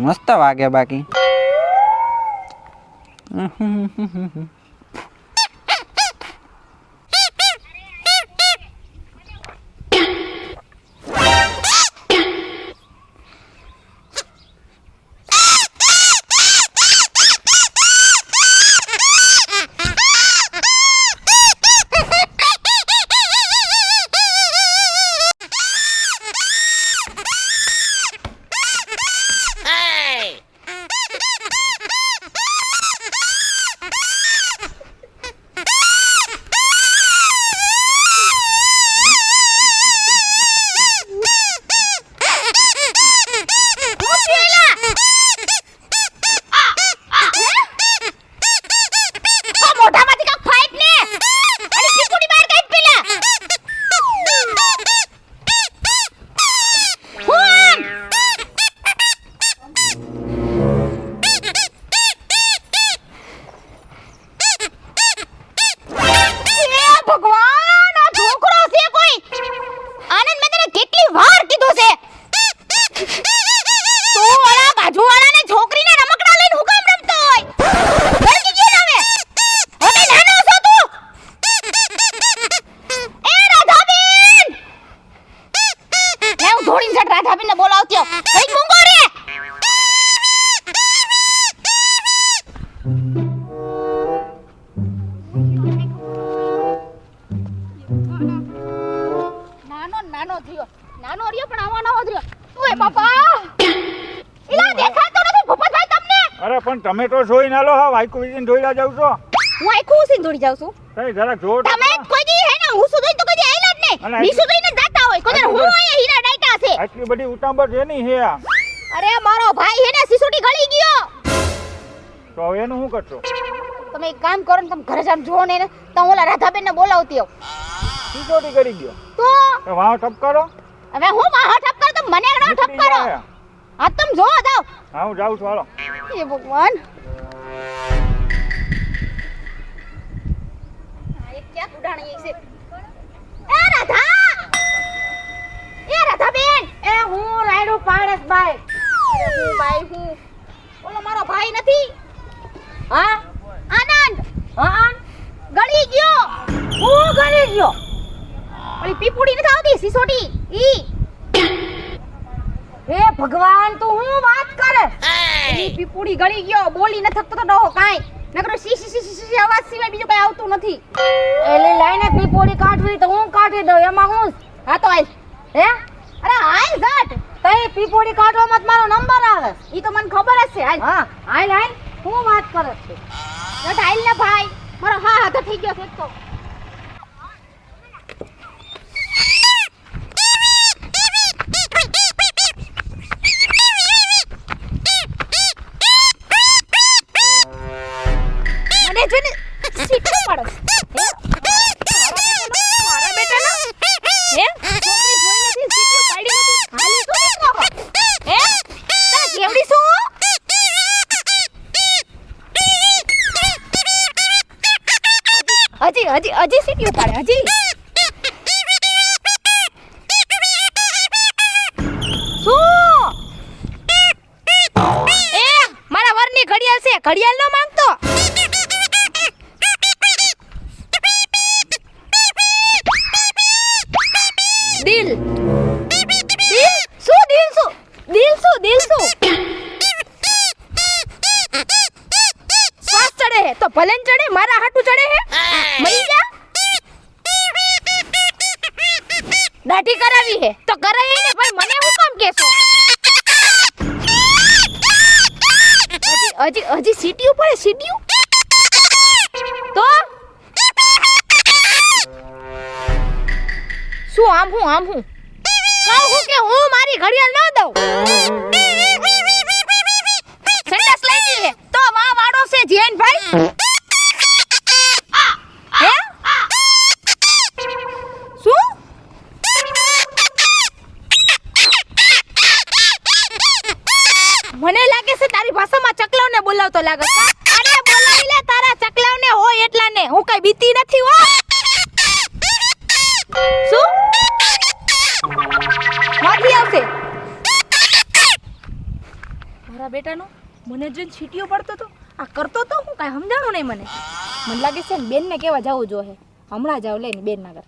મસ્ત વાગે બાકી. ઓય બાપા ઇલા દેખાતો નથી ભૂપતભાઈ તમને? અરે પણ તમે તો જોઈ ના લો હા વાઈકુ વીજીને જોઈ જાવ છો. હું આખું ઉસીન દોડી જાઉં છું. તઈ જરા જો તમે કોઈ દી હે ને હું સુધોઈ તો કોઈ દી આયલા જ નહીં. ની સુધોઈને જાતા હોય કોઈ હું અહીંયા હીરા ડાયટા છે? આટલી બધી ઉતાંબર છે ની હે અરે મારો ભાઈ હે ને સિસોટી ગળી ગયો. તો હવે એનું શું કરશો? તમે એક કામ કરો ને તમે ઘરે જામ જોવો ને તો ઓલા રાધાબેન ને બોલાવતી આવ. સિક્યોરિટી કરી ગયો. તો? વાહ ટપકારો. હવે હું વાહ તો મને એકડો ઠપકારો આ તમ જો જાવ હા હું જાઉં છું હાલો. એ ભગવાન. આ એક ક્યાં ઉડાણી છે એ રાધા એ રાધાબેન એ હું રાયડો પાડસ ભાઈ અરે હું ભાઈ હું ઓલો મારો ભાઈ નથી હા આનંદ હા ગળી ગયો હું ગળી ગયો ઓલી પીપુડી નથી આવતી સિસોટી ઈ હે ભગવાન તું હું વાત કરે ઈ પીપુડી ગળી ગયો બોલી ન થકતો તો ડહો કાઈ. નકરો સી સી સી સી અવાજ સિવાય બીજું કઈ આવતું નથી. એટલે લઈને પીપુડી કાઢવી તો હું કાઢી દઉં એમાં હું હા તો આઈ. હે? અરે આઈ ઘટ પી પીપુડી કાઢવામાં મારો નંબર આવે. ઈ તો મને ખબર જ છે હાલ હા હાલ હાલ હું વાત કરે છે? ઘટ હાલ ને ભાઈ. મારો હા હાથ થઈ ગયો છે તો. હજી હજી સીટી ઉપાડે પાડે હજી. હજી હજી સીટીયું પડે સીટીયું તો? શું, આમ હું આમ હું? કહું કે હું મારી ઘડિયાળ ન દઉં? બેટાનો? મને જોઈને છીટીઓ પડતો હતો આ કરતો તો હું કાંઈ સમજાણું નહીં મને. મને લાગે છે બેનને કેવા જવું જોઈએ. હમણાં જાવ લઈને બેનના ઘર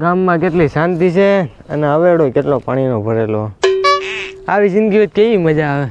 ગામમાં કેટલી શાંતિ છે અને હવેડો કેટલો પાણીનો ભરેલો. આવી જિંદગી હોય કેવી મજા આવે?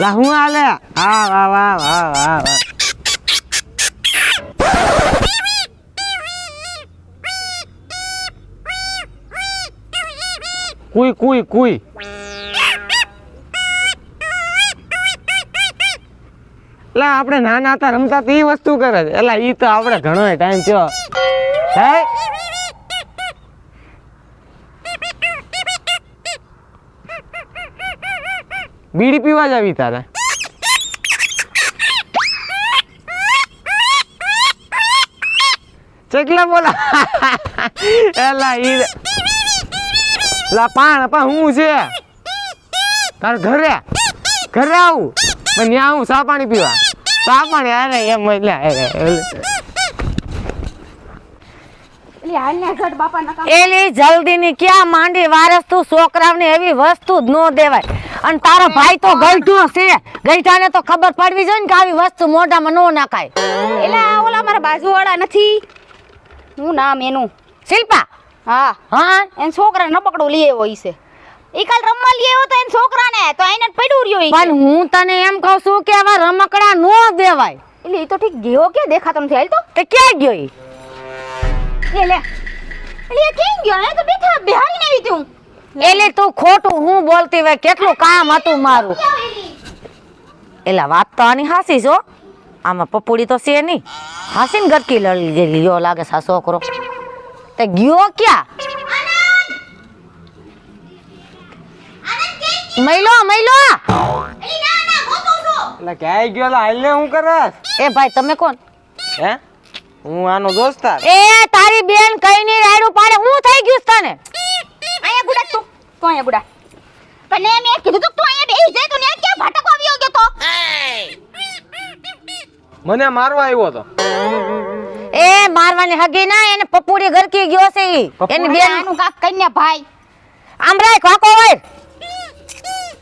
લા, હું હાલે હા વાહ વાહ વાહ વાહ વાહ કુઈ કુઈ કુઈ. લા, આપણે નાના હતા, રમતા તે એ વસ્તુ કરે છે. એલા, ઈ તો આપણે ઘણો ટાઈમ થયો. હે? બીડી પીવા જાવી તારે. ચેકલા બોલા? એલા, ઈ લા, પાણ પા હું છે? તાર ઘરે? ઘરે આવું? પણ ત્યાં આવું સા પાણી પીવા. પાણી યાર એમ ને એલી જલ્દીની ક્યાં માંડી વારસ તું છોકરાઓને એવી વસ્તુ જ ન દેવાય. અને તારો ભાઈ તો ગઈઢો છે. ગઈઢાને તો ખબર પડવી જોઈએ ને કે આવી વસ્તુ મોઢામાં ન નાખાય. એટલે આ ઓલા મારા બાજુવાળા નથી. હું નામ એનું? શિલ્પા? હા. હા? એન છોકરા ન પકડો લઈ આવ્યો છે. ઈ કાલ રમવા લઈ આવ્યો તો એન છોકરાને તો એને પડ્યું રહ્યો પણ હું તને એમ કહું છું કે આવા રમકડા નો દેવાય. એટલે ઈ તો ઠીક ગયો કે દેખાતો નથી? હાલ તો. તે ક્યાં ગયો ઈ? એ લે. એટલે એ કેમ ગયો? એ તો બેઠા બિહારી ને આવી તું એટલે તું ખોટું હું બોલતી હોય કેટલું કામ હતું મારું? એલા વાત તો આની હાસી છો આમાં પપુડી તો છે નહીં. હાસી ને ગટકી લડી ગયેલી લ્યો લાગે સા છોકરો. તે ગયો ક્યાં? મૈલો મૈલો! એટલે ક્યાંય ગયો લા હું કરસ? એ ભાઈ તમે કોણ? હે? હું આનો દોસ્તાર. એ તારી બેન કઈ ની રાયડું પાડે હું થઈ ગયું તને? આયા ગુડા તું તો આયા ગુડા પણ મેં કીધું તું તું આયા બેહી જાય તો ને ક્યાં ભટકો આવ્યો ગયો તો? મને મારવા આવ્યો તો. એ મારવાની હગી ના એને પપુડી ગરકી ગયો છે એની બેનનું આનું કાક કન્યા ભાઈ. આમ રાખ વાકો હોય.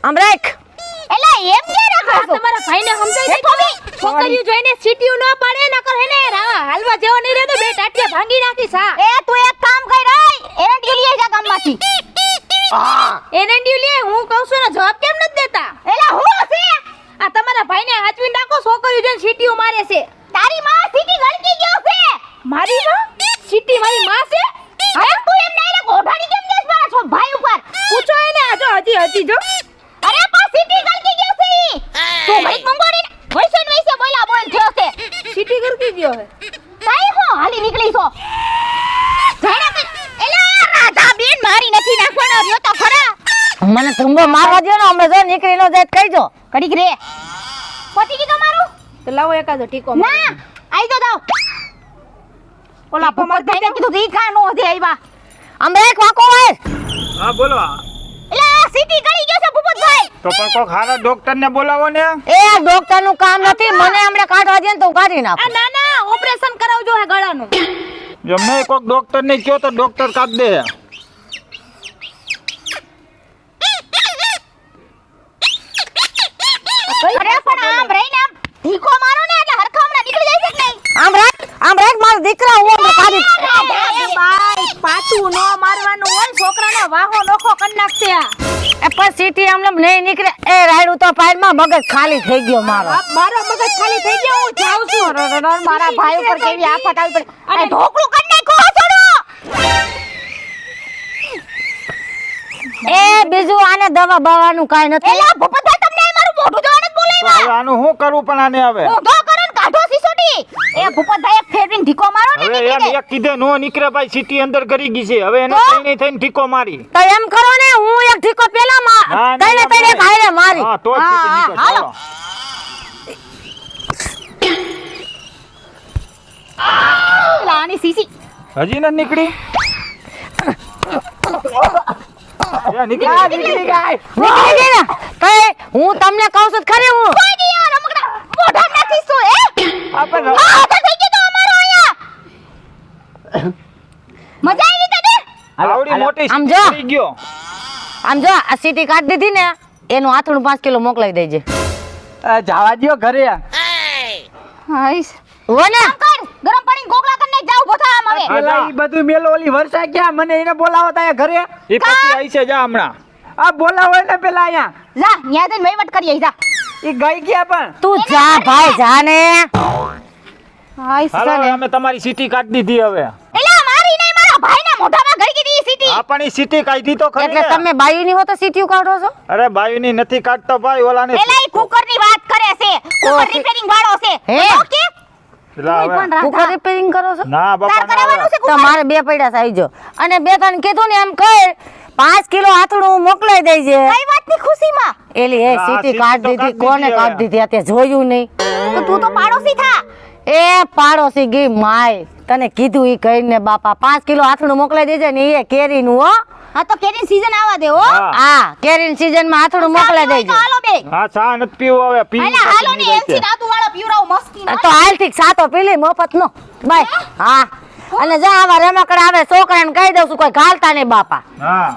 આમ રાખ. એલા એમ કે રાખો તમારા ભાઈને સમજાઈ દે છોકરીઓ જોઈને છીટીઓ ન પાડે નકર હેને રા- હાલવા જેવો નહીં રહેતો. બે ટાટિયા ભાંગી નાખી સા. એ તું એક કામ કર રાય એરંડી લઈ જા ગામમાંથી. એને લે હું કહું છું ને જવાબ કેમ નથી દેતા? એલા હું છે આ તમારા ભાઈને હાચવી નાખો છોકરીઓ જોઈને છીટીઓ મારે છે. તારી માં સીટી ગળકી ગયો છે. મારી માં? સીટી મારી માં છે? હા તું એમ નહીં રે ગોઠાડી કેમ દેસ મારા છો ભાઈ ઉપર? પૂછો એને આજો હજી હજી જો. અરે પા સીટી ગળકી ગયો છે ઈ. તું ઘડીક મંગોડી વૈસે વૈસે બોલા બોલ થયો છે. છીટી ગરકી ગયો હે તાઈ હો હાલી નીકળી છો. જાણે એલા રાધા બેન મારી નથી નાખવાનો રહ્યો તો ખરા. મને ધુંબો મારવા દો ને અમે જો નીકળી નો જાય તો કહીજો. ઘડીક રે. પતી ગયું તમારું? તો લાવો એકાદો ટીકો ના આઈ તો દાવ ઓલા ભમર ભાઈને કીધું ઈ કા નો હે આઈવા અમે એક વાકો હોય. હા બોલો. એલા સીટી ગળી ગયો તો પણ કોક હારા ડોક્ટર ને બોલાવો ને. એ ડોક્ટરનું કામ નથી મને હમણાં કાઢવા દે ને તો હું કાઢી આ નાખું ના ના ઓપરેશન કરાવજો હે ગળાનું. જો નહીં કોક ડોક્ટર ને કયો તો ડોક્ટર કાઢ દે. અરે પણ આમ રહીને આમ ઢીકો મારો ને એટલે હરખા હમણાં નીકળી જાય છે કે નહીં? આમ રાખ આમ રાખ મારો દીકરા હું હમણાં કાઢી એ બાઈ પાછું નો મારવાનું હોય છોકરાને વાહો નોખો કરી નાખશે આ. એ આમલમ નહીં નીકળે. એ રાયડું તો પાયરમાં મગજ ખાલી થઈ ગયો મારો. મારો મગજ ખાલી થઈ ગયો? હું જાઉં છું. મારા ભાઈ ઉપર કેવી આફત આવી પડી. અને ઢોકળું કરી નાખો છોડો એ બીજું આને દવા બવાનું કાઈ નથી. એલા ભૂપતભાઈ તમને મારું મોઢું જોવાને જ બોલાવ્યા? આનું શું કરું પણ આને હવે? ઊંધો કરો ને કાઢો સિસોટી. એ ભૂપતભાઈ એક ફેરવીને ઢીકો મારો ને નીકળી. એક કીધે નો નીકળે ભાઈ સીટી અંદર કરી ગઈ છે. હવે એને કઈ નહીં થઈને ઠીકો મારી. તો એમ કરો હું એક ઠીકો પેલા માં ના, તઈને એમ તઈને નહીં. ખાઈને મારી. હા તો હાલો. લાની સીસી. હજી ન નીકળી? નીકળી નીકળી ગઈ. ને? તો હું તમને કહું છું ખરે ખરી હું? મોઢા નથી શું એ આપણે મજા આવી તને? આવડી મોટી ગયો. આમ જો આ સીટી કાઢ દીધી ને એનું આથણું પાંચ કિલો મોકલાવી દેજે. જવા દો ઘરે. હાઈસ ગરમ પાણી ગોગળા કરીને જાવ બોથા આમ હવે. પેલા ઈ બધું મેલો ઓલી વર્ષા ક્યાં મને એને બોલાવો તા ઘરે. એ પછી આઈ છે જા હમણાં. આ બોલાવો ને પેલા અહીંયા જા ન્યા જઈને વહીવટ કરીએ જા. એ ગઈ ગયા પણ. તું જા ભાઈ જા. ને. હાઈસ અમે તમારી સીટી કાઢી દીધી હવે. એલા મારી નહીં મારા ભાઈના મોઢામાં ગળકી દી સીટી પણ ઈ સીટી કાઢી તો ખરી એટલે તમે બાયુની હો તો સીટીયું કાઢો છો? અરે બાયુની નથી કાઢતો ભાઈ ઓલાને એલા ઈ કુકરની વાત કરે છે. કુકર રિપેરિંગ વાળો છે. ઓકે. કુકર રિપેરિંગ કરો છો? ના બાપા બે અને બે તને કીધું ને એમ કર પાંચ કિલો આથણું હું મોકલાઈ દેજે કઈ વાતની ખુશીમાં? એલી એ સીટી સીટી કાઢ દીધી. કોને કાઢ દીધી? આ તે જોયું નહીં. તો તું તો પાડોશી થા. એ પાડોશી ગઈ માય. તને કીધું ઈ કહીને બાપા પાંચ કિલો હાથણું મોકલાઈ દેજે ને એ કેરીનું હો. હા તો કેરી સીઝન આવવા દે હો. હા. આ સીઝનમાં હાથણું મોકલાઈ દેજે. હાલો બે. હા ચા નથી પીવું હવે પી અલા હાલો ની એમસી રાતુ વાળો પીવરાવ મસ્તી તો હાલ ઠીક સાતો પીલી મફત નો બાય. હા. અને જા આવા રમકડા આવે છોકરાને કહી દઉં છું કોઈ ઘાલતા નહીં બાપા. હા.